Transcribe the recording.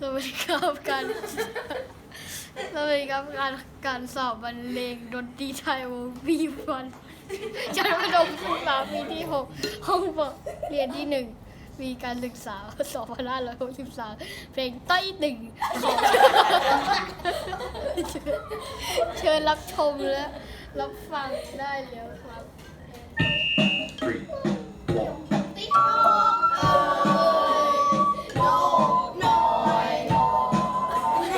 สวัสดีครับการสวัสดีครับการการสอบบรรเลงดนตรีไทยวงบีวันชั้นประถมศึกษาปีที่หกห้องเรียนที่หนึ่งมีการศึกษา2563เพลงใต้ติ่งของเชิญรับชมและรับฟังได้แล้วครับ